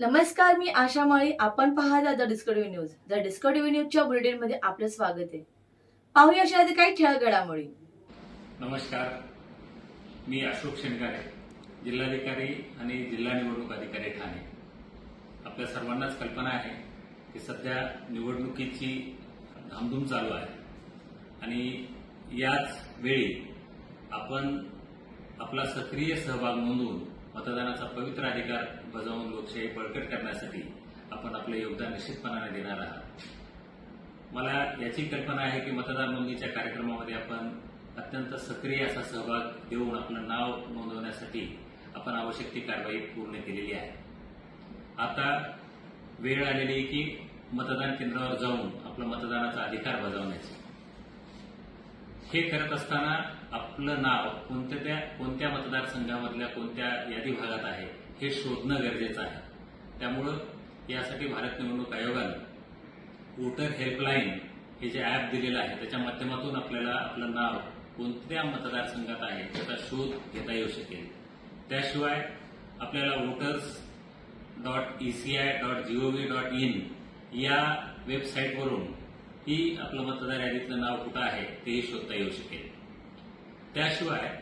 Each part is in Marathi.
नमस्कार मी आशा माळी. आपण पाहता the Discovery news. The Discovery न्यूजच्या बुलेटिनमध्ये आपलं स्वागत आहे. पाहूया अशा आधी काही ठळक घडामोडी नमस्कार. मी अशोक शेनगारे जिल्हाधिकारी आणि जिल्हा निवडणूक अधिकारी ठाणे. आपल्या सर्वांनाच कल्पना आहे की सध्या निवडणुकीची धामधूम चालू आहे. आणि याच वेळी आपण आपला सक्रिय सहभाग नोंदवून मतदानाचा पवित्र अधिकार बजावून लोकशाही बळकट करण्यासाठी आपण आपलं योगदान निश्चितपणाने देणार आहात. मला याची कल्पना आहे की मतदार नोंदणीच्या कार्यक्रमामध्ये आपण अत्यंत सक्रिय असा सहभाग देऊन आपलं नाव नोंदवण्यासाठी आपण आवश्यक ती कारवाई पूर्ण केलेली आहे. आता वेळ आलेली आहे की मतदान केंद्रावर जाऊन आपला मतदानाचा अधिकार बजावण्याची. हे करत असताना आपलं नाव कोणत्या त्या मतदारसंघामधल्या कोणत्या यादी भागात आहे हे शोधणं गरजेचं आहे. त्यामुळं यासाठी भारत निवडणूक आयोगानं वोटर हेल्पलाईन हे जे ॲप दिलेलं आहे त्याच्या माध्यमातून आपल्याला आपलं नाव कोणत्या मतदारसंघात आहे त्याचा शोध घेता येऊ शकेल. त्याशिवाय आपल्याला voters dot ECI dot GOV dot in या वेबसाईटवरून ही आपलं मतदार यादीतलं नाव कुठं आहे तेही शोधता येऊ शकेल. त्याशिवाय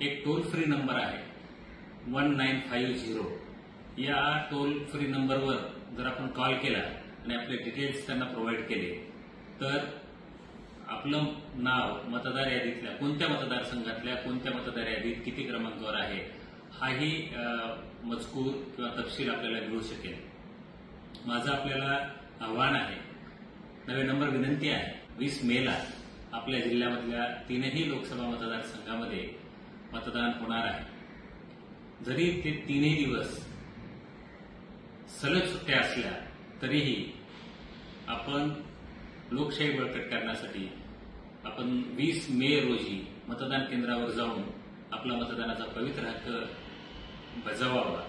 एक टोल फ्री नंबर आहे. वन नाईन फाईव्ह झिरो या टोल फ्री नंबरवर जर आपण कॉल केला आणि आपले डिटेल्स त्यांना प्रोव्हाइड केले तर आपलं नाव मतदार यादीतल्या कोणत्या मतदारसंघातल्या कोणत्या मतदार यादीत किती क्रमांकावर आहे हाही मजकूर किंवा तपशील आपल्याला मिळू शकेल. माझं आपल्याला आव्हान आहे नवे नंबर विनंती आहे वीस मेला आपल्या जिल्ह्यामधल्या तीनही लोकसभा मतदारसंघामध्ये मतदान होणार आहे. जरी ते तीनही दिवस सलग सुट्ट्या असल्या तरीही आपण लोकशाही बळकट करण्यासाठी आपण वीस मे रोजी मतदान केंद्रावर जाऊन आपला मतदानाचा पवित्र हक्क बजावावा.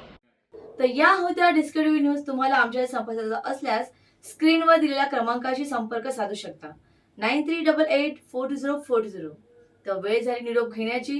तर या होत्या डिस्कवरी न्यूज. तुम्हाला आमच्या संपर्काचा असल्यास स्क्रीनवर दिलेल्या क्रमांकाशी संपर्क साधू शकता. Nine three double eight four two zero four two zero. तर वेळ झाली निरोप घेण्याची.